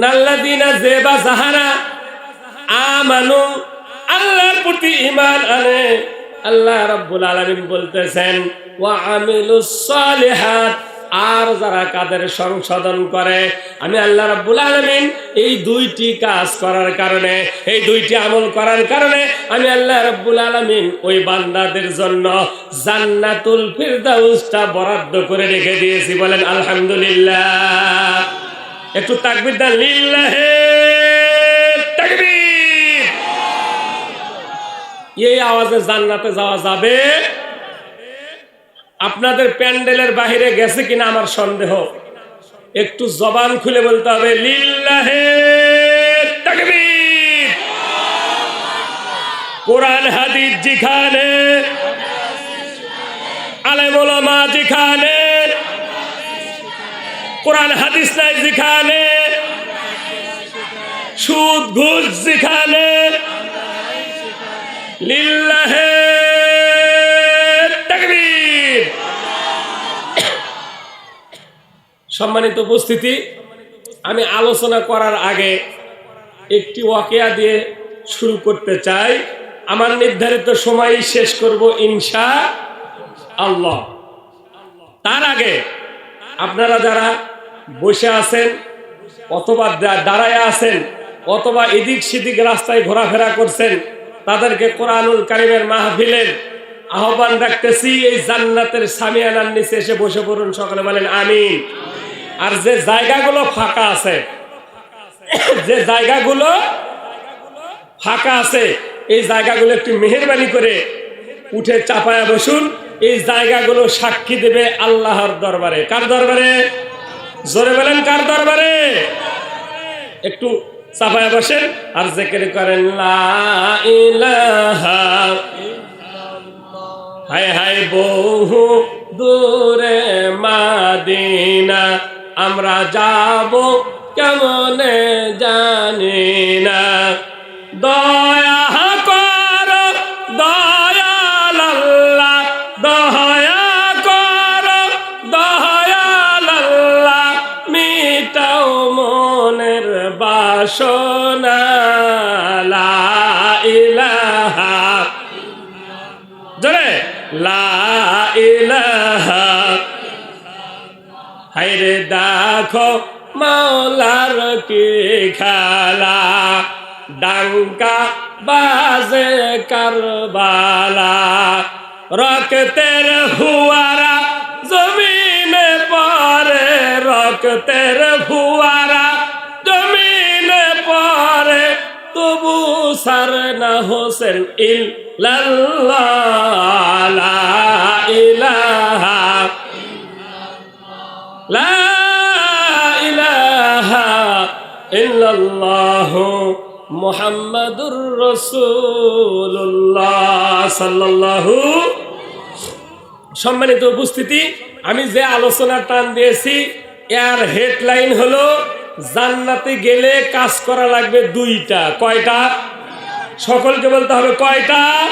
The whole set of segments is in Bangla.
নাল্লাদিনা জেবা জাহারা আমানু আল্লাহর প্রতি ঈমান আনে। আল্লাহ রাব্বুল আলামিন বলতেছেন, ওয়া আমিলুস সালিহাত আর যারা কাদের সংশোধন করে, আমি আল্লাহ রাব্বুল আলামিন এই দুইটি কাজ করার কারণে, এই দুইটি আমল করার কারণে আমি আল্লাহ রাব্বুল আলামিন ওই বান্দাদের জন্য জান্নাতুল ফিরদাউসটা বরাদ্দ করে রেখে দিয়েছি। বলেন, আলহামদুলিল্লাহ। একটু তাকবির দেন লিল্লাহে তাকবীর। এই আওয়াজে জান্নাতে যাওয়া যাবে? আপনাদের প্যান্ডেলের বাহিরে গেছে কিনা আমার সন্দেহ। একটু জবান খুলে বলতে হবে, লিল্লাহে তাকবীর। কোরআন, হাদিস যেখানে আলেমা যেখানে কোরআন হাদিস নাই যেখানে সুদ ঘুষ যেখানে লিল্লাহে সম্মানিত উপস্থিতি, আমি আলোচনা করার আগে একটি ওয়াকিয়া দিয়ে শুরু করতে চাই। আমার নির্ধারিত সময় শেষ করব ইনশা আল্লাহ। তার আগে আপনারা যারা বসে আছেন, অথবা দাঁড়ায় আছেন, অথবা এদিক সেদিক রাস্তায় ঘোরাফেরা করছেন, তাদেরকে কোরআনুল কারিমের মাহফিলের আহ্বান রাখতেছি, এই জান্নাতের সামিয়ানার নিচে এসে বসে পড়ুন সকালে বলেন, আমিন। আর যে জায়গাগুলো ফাঁকা আছে, যে জায়গাগুলো ফাঁকা আছে, এই জায়গাগুলো একটু মেহরবানি করে উঠে চাপায়া বসুন, এই জায়গাগুলো সাক্ষী দেবে আল্লাহর দরবারে। কার দরবারে? জোরে বলেন কার দরবারে? একটু চাপায় বসেন আর জেকের করেন হায় হায় বহু দূরে মাদিনা, আমরা যাব কেমনে জানি না। বাসনা লা ইলাহা দেখো কি খেলা, ডাঙ্কা বাজে কারবালা। রক্তের ফুয়ারা, জমিনে পরে রক্তের ফুয়ারা। তবু সার না হোসেন ইল্লাল্লাহু মুহাম্মাদুর সাল্লাল্লাহু সম্মানিত উপস্থিতি, আমি যে আলোচনা টান দিয়েছি, এর হেডলাইন হলো জান্নাতে গেলে কাজ করা লাগবে দুইটা। কয়টা? সকলকে বলতে হবে কয়টা?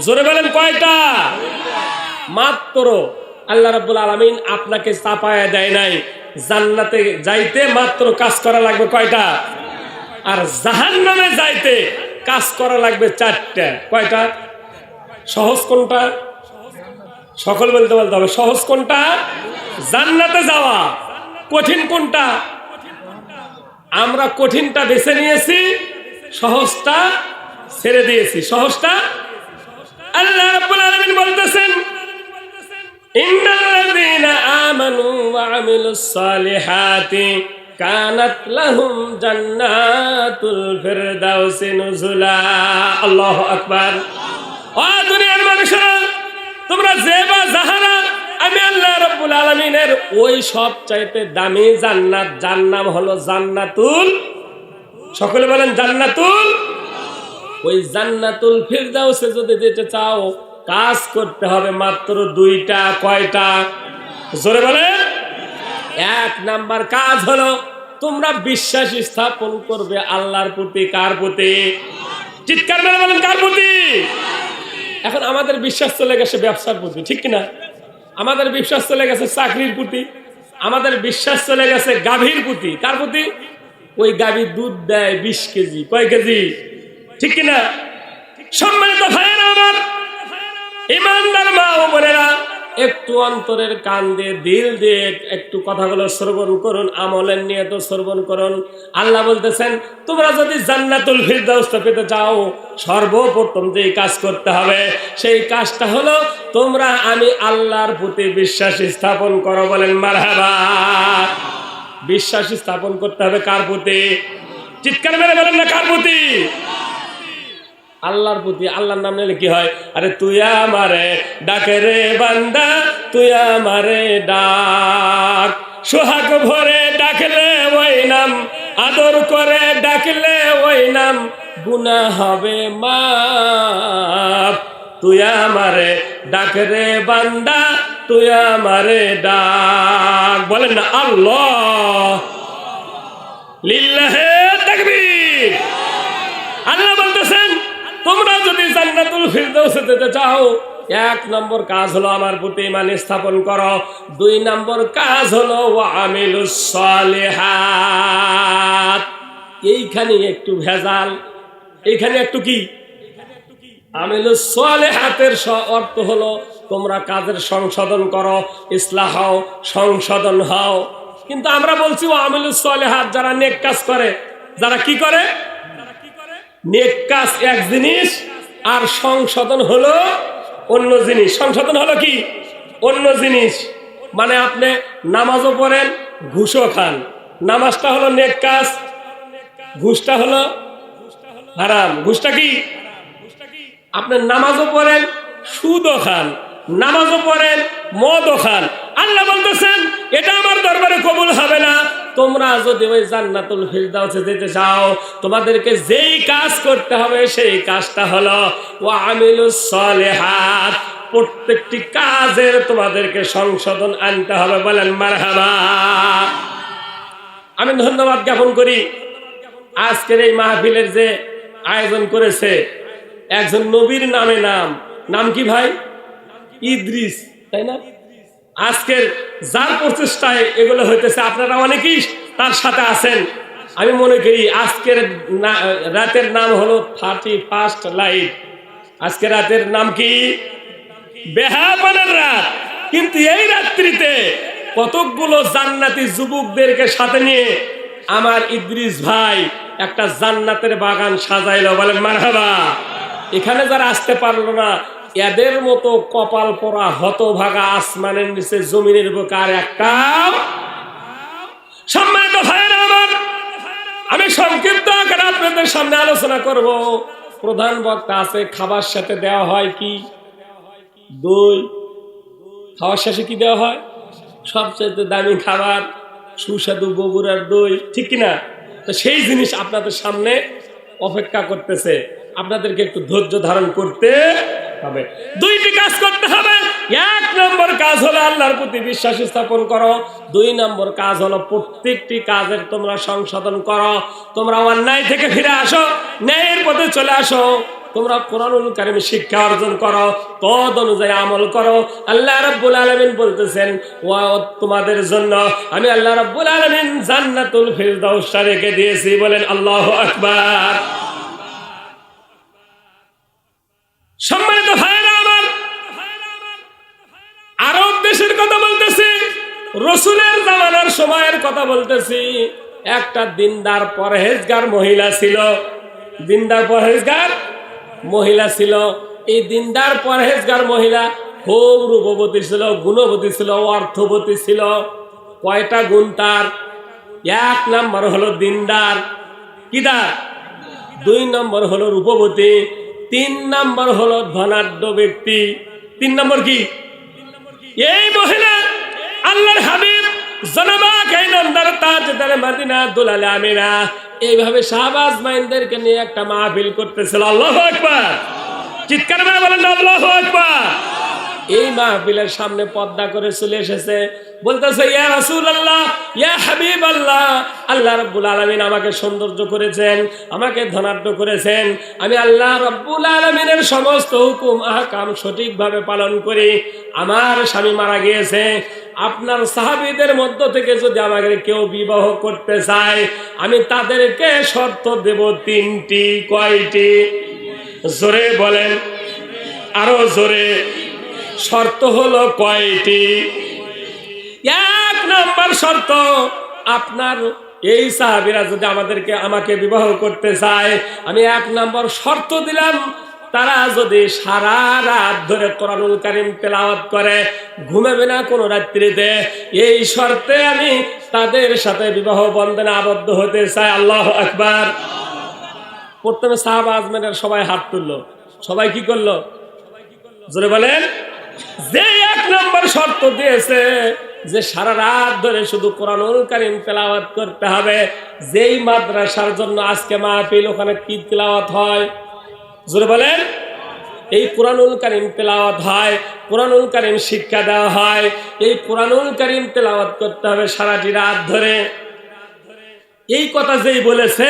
জোরে বলেন কয়টা? মাত্র। আল্লাহ রাব্বুল আলামিন আপনাকে চাপায়া দেয় নাই। জান্নাতে যাইতে মাত্র কাজ করা লাগবে কয়টা? আর জাহান্নামে যাইতে কাজ করা লাগবে চারটা। কয়টা? সহজ কোনটা? সকল বলতে বলতে হবে সহজ কোনটা? জান্নাতে যাওয়া। কঠিন কোনটা? আমরা কঠিনটা বেছে নিয়েছি, সহজটা ছেড়ে দিয়েছি। সহজটা? আল্লাহ রাব্বুল আলামিন বলতেছেন, ইন্নাল্লাযীনা আমানু ওয়া আমিলুস সালিহাতি কানাত লাহুম জান্নাতুল ফিরদাউসি নুজুলা। আল্লাহু আকবার। ও দুনিয়ার মানুষেরা, তোমরা যে বা আমি আল্লাহ রাব্বুল আলামিনের ওই সব চাইতে দামি জান্নাত, যার নাম হলো জান্নাতুল, সকলে বলেন জান্নাতুল। ওই জান্নাতুল ফিরদাউসে যদি যেতে চাও, কাজ করতে হবে মাত্র দুইটা, কয়টা? জোরে বলেন। এক নাম্বার কাজ হলো, তোমরা বিশ্বাস স্থাপন করবে আল্লাহর প্রতি, কার প্রতি? চিৎকার মেরে বলেন, কার প্রতি? এখন আমাদের বিশ্বাস চলে গেছে ব্যবসার প্রতি, ঠিক কিনা? আমাদের বিশ্বাস চলে গেছে চাকরির প্রতি, আমাদের বিশ্বাস চলে গেছে গাভীর প্রতি। কার প্রতি? ওই গাভীর দুধ দেয় বিশ কেজি। কয় কেজি? ঠিক কিনা? সম্মানিত ভাইয়েরা আমার, ইমানদার মা ও বোনেরা একটু অন্তরের কান দিয়ে, দিল দিয়ে একটু কথাগুলো শ্রবণ করুন, আমলের নিয়ে তো শ্রবণ করুন। আল্লাহ বলতেছেন, তোমরা যদি জান্নাতুল ফিরদাউসটা পেতে চাও, সর্বপ্রথম যেই কাজ করতে হবে, সেই কাজটা হলো, তোমরা আমি আল্লাহর প্রতি বিশ্বাস স্থাপন করো বলেন, মারহাবা। বিশ্বাস স্থাপন করতে হবে কার প্রতি? চিৎকার মেরে বলেন না কার প্রতি? আল্লাহর প্রতি আল্লাহর নাম নিলে কি হয়? আরে তুই আমারে ডাকে রে বান্দা, তুই আমারে ডাক। সোহাগ ভরে ডাকলে ওই নাম, আদর করে ডাকলে ওই নাম গুনা হবে মাপ তুই আমারে ডাক রে বান্দা, তুই আমারে ডাক। বলেন না, আল্লাহ। লিল্লাহে তাকবীর। আল্লাহ বলতেছেন তোমরা যদি জান্নাতুল ফিরদৌসে যেতে চাও, এক নম্বর কাজ হলো আমার প্রতি ইমান স্থাপন করো। দুই নম্বর কাজ হলো আমিলুস সালিহাত। এইখানে একটু ভেজাল। এইখানে একটু কি? আমিলুস সালিহাতের স- অর্থ হলো, তোমরা কাজের সংশোধন করো, ইসলাহ হও, সংশোধন হও। কিন্তু আমরা বলছি ও আমিলুস সালিহাত যারা নেক কাজ করে, যারা কি করে? নেক কাজ এক জিনিস, আর সংশোধন হলো অন্য জিনিস। সংশোধন হলো কি? অন্য জিনিস। মানে আপনি নামাজও পড়েন, ঘুষও খান। নামাজটা হলো নেক কাজ, ঘুষটা হলো হারাম। ঘুষটা কি? আপনি নামাজও পড়েন, সুদও খান। নামাজও পড়েন, মদও খান। আল্লাহ বলতেছেন, এটা আমার দরবারে কবুল হবে না। তোমরা যদি ওই জান্নাতুল ফিরদাউসে যেতে চাও, তোমাদেরকে যেই কাজ করতে হবে সেই কাজটা হলো ও আমিলুস সালেহাত। প্রত্যেকটি কাজের তোমাদেরকে সংশোধন আনতে হবে, বলেন মারহাবা। আমি ধন্যবাদ জ্ঞাপন করি, আজকের এই মাহফিলের যে আয়োজন করেছে, একজন নবীর নামে নাম। নাম কি ভাই? ইদ্রিস, তাই না? আজকের যার প্রচেষ্টায় এগুলো হইতেছে, আপনারা অনেকেই তার সাথে আছেন। আমি মনে করি আজকের রাতের নাম হলো থার্টি ফার্স্ট লাইট। আজকে রাতের নাম কি? রাত। কিন্তু এই রাত্রিতে কতকগুলো জান্নাতি যুবকদেরকে সাথে নিয়ে আমার ইদ্রিস ভাই একটা জান্নাতের বাগান সাজাইলো, বলেন, মারহাবা। এখানে যারা আসতে পারল না এদের মতো কপাল পরা হতভাগা আসমানের নিচে জমিনের বুকে আর একটা সম্মানিত আমি সংক্ষিপ্ত আপনাদের সামনে আলোচনা করব। প্রধান বক্তা আছে, খাবার সাথে দেওয়া হয় কি? দই। খাওয়ার শেষে কি দেওয়া হয়? সবচেয়ে দামি খাবার সুস্বাদু বগুড়ার দই, ঠিক কিনা? তো সেই জিনিস আপনাদের সামনে অপেক্ষা করতেছে। আপনাদেরকে একটু ধৈর্য ধারণ করতে হবে। দুইটি কাজ করতে হবে। এক নম্বর কাজ হলো আল্লাহর প্রতি বিশ্বাস স্থাপন করো। দুই নম্বর কাজ হলো প্রত্যেকটি কাজের তোমরা সংশোধন করো। তোমরা অন্যায় থেকে ফিরে আসো, ন্যায়ের পথে চলে আসো। তোমরা কোরআনুল কারিমে শিক্ষা অর্জন করো তদ অনুযায়ী আমল করো। আল্লাহ রাব্বুল আলামিন বলতেছেন, ওয়া, তোমাদের জন্য আমি আল্লাহ রাব্বুল আলামিন জান্নাতুল ফিরদাউস রেখে দিয়েছি। বলেন, আল্লাহু আকবার। সম্মানিত ভাইরা আমার, আরব দেশের কথা বলতেছি, রসুলের জামানার সময়ের কথা বলতেছি। একটা দিনদার পরহেজগার মহিলা ছিল। দিনদার পরহেজগার মহিলা ছিল। এই দিনদার পরহেজগার মহিলা খুব রূপবতী ছিল, গুণবতী ছিল, অর্থবতী ছিল। কয়টা গুণ তার? এক নাম্বার হলো দিনদার। কিদার দুই নম্বর হলো রূপবতী। তিন নম্বর হলো ধনাঢ্য ব্যক্তি। তিন নম্বর কি? এই মহিলা আল্লাহর হাবিব জনাবা মদিনা দুলালে আমিনা। এইভাবে শাহবাজ মাইনদেরকে নিয়ে একটা মাহফিল করতেছিল। আল্লাহ একবার চিৎকার করে বলেন, আল্লাহ একবার এই মাহফিলের সামনে পর্দা করে চলে এসেছে। বলতেছে, ইয়া রাসূল আল্লাহ ইয়া হাবিব আল্লাহ আল্লাহ রাব্বুল আলামিন আমাকে সৌন্দর্য করেছেন, আমাকে ধনাঢ্য করেছেন। আমি আল্লাহ রাব্বুল আলামিনের সমস্ত হুকুম, আহকাম সঠিকভাবে পালন করি। আমার স্বামী মারা গিয়েছে। আপনার সাহাবীদের মধ্য থেকে যদি আমাকে কেউ বিবাহ করতে চায়, আমি তাদেরকে শর্ত দেব তিনটি, কয়টি? জোরে বলেন। আরও জোরে। শর্ত হলো কয়টি? এক নম্বর শর্ত, আপনার এই সাহাবিরা যদি আমাদেরকে, আমাকে বিবাহ করতে চায়, আমি এক নম্বর শর্ত দিলাম, তারা যদি সারা রাত ধরে কোরআনুল কারিম তেলাওয়াত করে, ঘুমাবে না কোনো রাত্রিতে, এই শর্তে আমি তাদের সাথে বিবাহ বন্ধনে আবদ্ধ হতে চাই। আল্লাহ আকবার। প্রথমে সাহাবা আজমেনের সবাই হাত তুললো। সবাই কি করল? জোরে বলেন। যে এক নম্বর শর্ত দিয়েছে যে সারা রাত ধরে শুধু কোরআনুল কারিম তেলাওয়াত করতে হবে, যেই মাদ্রাসার জন্য আজকে মাহফিল, ওখানে কি তেলাওয়াত হয়? জোরে বলেন। এই কোরআনুল কারিম তেলাওয়াত হয়, কোরআনুল কারিম শিক্ষা দেওয়া হয়, এই কোরআনুল কারিম তেলাওয়াত করতে হবে সারাটি রাত ধরে। এই কথা যেই বলেছে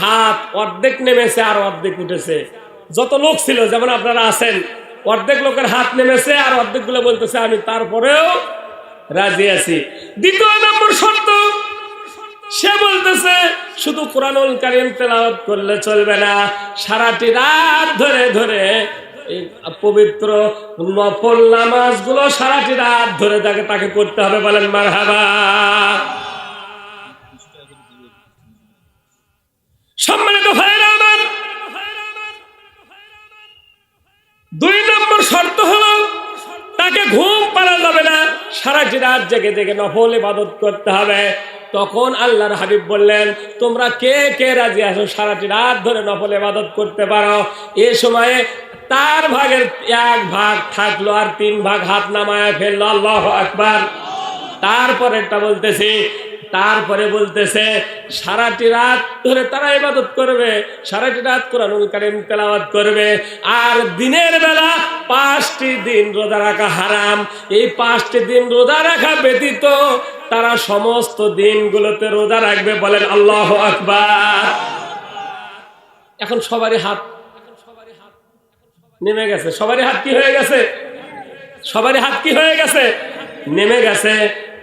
হাত অর্ধেক নেমেছে আর অর্ধেক উঠেছে। যত লোক ছিল, যেমন আপনারা আছেন, অর্ধেক লোকের হাত নেমেছে আর অর্ধেকগুলো বলতেছে, আমি তারপরেও রাজি আছি। দ্বিতীয় নম্বর শর্ত, সে বলতেছে, শুধু কোরআনুল কারিম তেলাওয়াত করলে চলবে না। সারাটি রাত ধরে ধরে পবিত্র নফল নামাজগুলো সারাটি রাত ধরে তাকে তাকে করতে হবে বলেন, মারহাবা। সম্মানিত ভাইরা দুই নম্বর শর্ত হলো তাকে ঘুম পারা যাবে না। সারাটি রাত জেগে জেগে নফল ইবাদত করতে হবে। তখন আল্লাহর হাবিব বললেন, তোমরা কে কে রাজি আছো? সারাটি রাত ধরে নফল ইবাদত করতে পারো। এ সময়ে তার ভাগের এক ভাগ থাকল আর তিন ভাগ হাত নামায় ফেলল। আল্লাহ আকবার। তারপরেরটা বলতেছি তারপরে বলতেছে, সারাটি রাত ধরে তারা ইবাদত করবে, সারাটি রাত কোরআনুল কারিম তেলাওয়াত করবে, আর দিনের বেলা পাঁচটি দিন রোজা রাখা হারাম। এই পাঁচটি দিন রোজা রাখা ব্যতীত তারা সমস্ত দিনগুলোতে রোজা রাখবে বলেন আল্লাহ আকবার। এখন সবারই হাত নেমে গেছে। সবারই হাত কি হয়ে গেছে? সবারই হাত কি হয়ে গেছে? নেমে গেছে।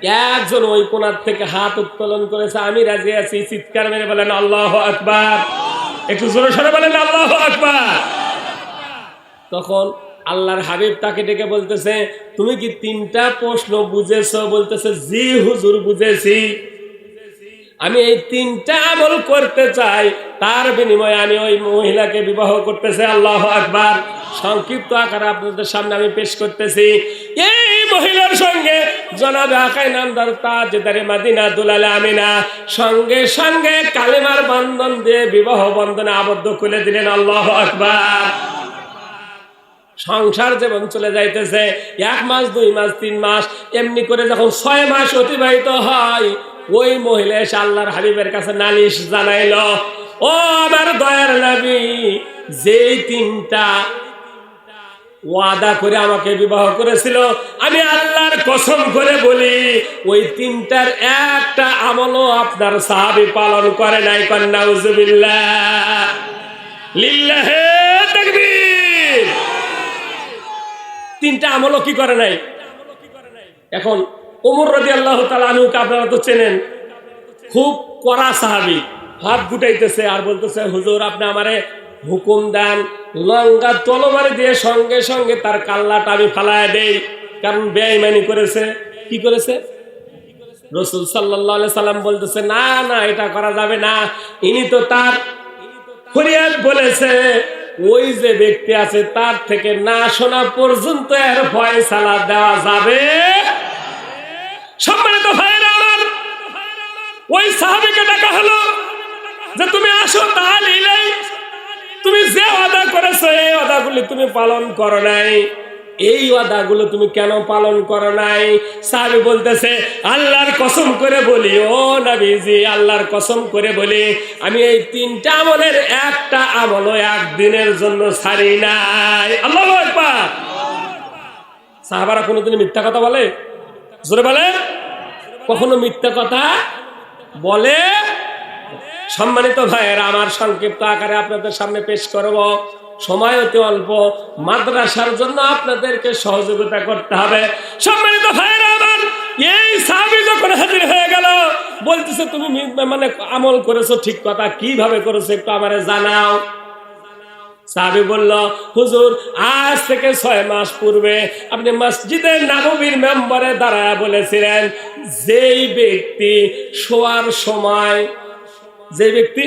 একজন ওই কোনার থেকে হাত উত্তোলন করেছে, আমি রাজি আছি, চিৎকার মেরে বলেন, আল্লাহ আকবার। একটু জোরে সরে বলেন, আল্লাহ আকবার। তখন আল্লাহর হাবিব তাকে ডেকে বলতেছে, তুমি কি তিনটা প্রশ্ন বুঝেছ? বলতেছে, জি হুজুর, বুঝেছি। আমি এই তিনটা আমল করতে চাই। তার বিনিময়ে আমি ওই মহিলাকে বিবাহ করতেছি। আল্লাহ আকবার। সংক্ষিপ্ত আকারে আপনাদের সামনে আমি পেশ করতেছি। এই মহিলার সঙ্গে জনাবে আকাই নামদার তাজদারে মাদিনা দুলালে আমিনা সঙ্গে সঙ্গে কালেমার বন্ধন দিয়ে বিবাহ বন্ধনে আবদ্ধ করে দিলেন আল্লাহ আকবার। সংসার যেমন চলে যাইতেছে। এক মাস, দুই মাস, তিন মাস, এমনি করে যখন ছয় মাস অতিবাহিত হয় ওই মহিলা এসে আল্লাহর হাবিবের কাছে নালিশ জানাইল, ও আমার দয়ার নবী, যেই তিনটা ওয়াদা করে আমাকে বিবাহ করেছিল, আমি আল্লাহর কসম করে বলি, ওই তিনটার একটা আমলও আপনার সাহাবি পালন করে নাই কন্যা তিনটা আমলও কি করে নাই? এখন ওমর রদি আল্লাহ তালুকে আপনারা তো চেনেন। খুব কড়া সাহাবি। হাত গুটাইতেছে আর বলতেছে, হুজুর, আপনি আমারে হুকুম দেন লঙ্কা তলবারি দিয়ে সঙ্গে সঙ্গে তার কাল্লাটা আমি ফালায় দেই। কারণ বেআইমানি করেছে। কি করেছে? রসুল সাল্লাহ সাল্লাম বলতেছে, না না, এটা করা যাবে না। ইনি তো তার ফরিয়াদ বলেছে, ওই যে ব্যক্তি আছে তার থেকে না শোনা পর্যন্ত এর ফয়সালা দেওয়া যাবে। সম্মানিত ভাইয়েরা আমার, ওই সাহাবিকে ডাকা হলো যে তুমি আসো তাহলে তুমি যে অদা করেছ, এই অদাগুলি তুমি পালন করো নাই। এই ওয়াদাগুলো তুমি কেন পালন করো নাই? সাহাবি বলতেছে, আল্লাহর কসম করে বলি, ও নবীজি, আল্লাহর কসম করে বলি, আমি এই তিনটা আমলের একটা আমলও একদিনের জন্য ছাড়ি নাই। আল্লাহ সাহাবারা কোনোদিন মিথ্যা কথা বলে? জোরে বলে? কখনো মিথ্যা কথা বলে? সম্মানিত ভাইয়েরা, আমার সংক্ষিপ্ত আকারে আপনাদের সামনে পেশ করব। সময় অতি অল্প, মাদ্রাসার জন্য আপনাদেরকে সহযোগিতা করতে হবে। সম্মানিত ভাইয়েরা, আমার এই সাহাবি যখন হাজির হয়ে গেল, বলতেছে, তুমি মানে আমল করেছ ঠিক কথা, কীভাবে করেছ একটু আমারে জানাও। সাহাবি বলল, হুজুর, আজ থেকে ছয় মাস পূর্বে আপনি মসজিদের নববীর মেম্বারে দাঁড়ায় বলেছিলেন, যেই ব্যক্তি শোয়ার সময় যে ব্যক্তি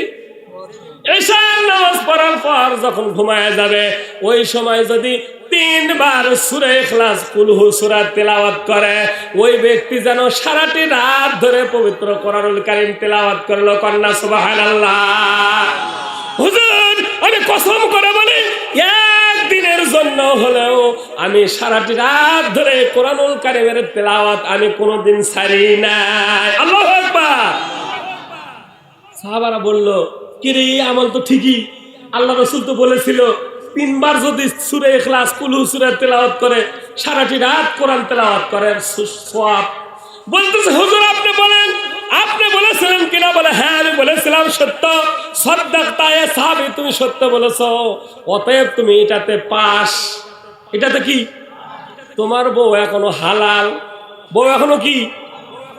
যখন ঘুমায় যাবে, ওই সময় যদি তিনবার সুরে ইখলাস কুলহু সুরা তেলাওয়াত করে, ওই ব্যক্তি যেন সারাটি রাত ধরে পবিত্র কোরআনুল কারীম তেলাওয়াত করল কন্যা সুবহানাল্লাহ। হুজুর, আমি কসম করে বলি, একদিনের জন্য হলেও আমি সারাটি রাত ধরে কোরআনুল কারিমের তেলাওয়াত আমি কোনোদিন ছাড়ি নাই। আল্লাহু সাহাবারা বলল কিরে আমল তো ঠিকই। আল্লাহ রসুল তো বলেছিল, তিনবার যদি সুরে এখলাস কুলু সুরে তেলাওয়াত করে, সারাটি রাত কোরআন তেলাওয়াত করে সোয়াব বলতেছে, হুজুর আপনি বলেছিলেন কিনা বলে? হ্যাঁ আমি বলেছিলাম সত্য। সদ্দাক তাই সাহাবি, তুমি সত্য বলেছ। অতএব তুমি এটাতে পাস। এটাতে কি? তোমার বউ এখনও হালাল। বউ এখনও কি?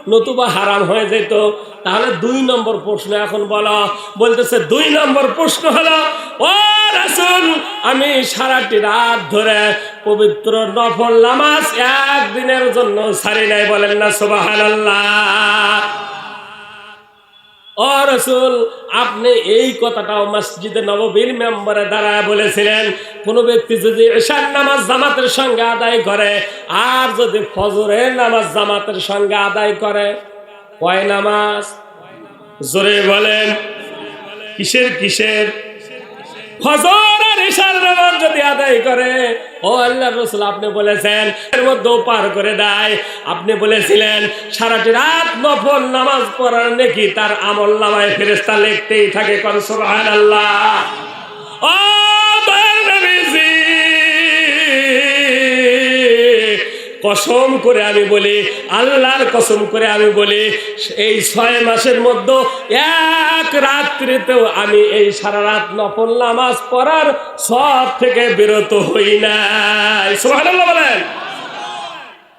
নতুবা হারাম হয়ে যেত। তাহলে দুই নম্বর প্রশ্ন এখন বলো। বলতেছে, দুই নম্বর প্রশ্ন হলো, ও রাসুল, আমি সারাটি রাত ধরে পবিত্র নফল নামাজ একদিনের জন্য সারি নাই বলেন না, সুবহানাল্লাহ। ও রসুল, আপনি এই কথাটাও মসজিদে নববীর মেম্বারে দাঁড়ায় বলেছিলেন, কোন ব্যক্তি যদি এশার নামাজ জামাতের সঙ্গে আদায় করে, আর যদি ফজরের নামাজ জামাতের সঙ্গে আদায় করে, কয় নামাজ? জোরে বলেন। কিসের কিসের? নামাজ যদি আদায় করে, ও আল্লাহ আপনি বলেছেন, এর মধ্যেও পার করে দেয়। আপনি বলেছিলেন, সারাটি রাত নফল নামাজ পড়ার নাকি তার আমল নামায় লিখতেই থাকে সুবহান আল্লাহ কসম করে আমি বলি, আল্লাহর কসম করে আমি বলি, এই ছয় মাসের মধ্যে এক রাত্রিতেও আমি এই সারা রাত নফল নামাজ পড়ার সব থেকে বিরত হই না বলেন।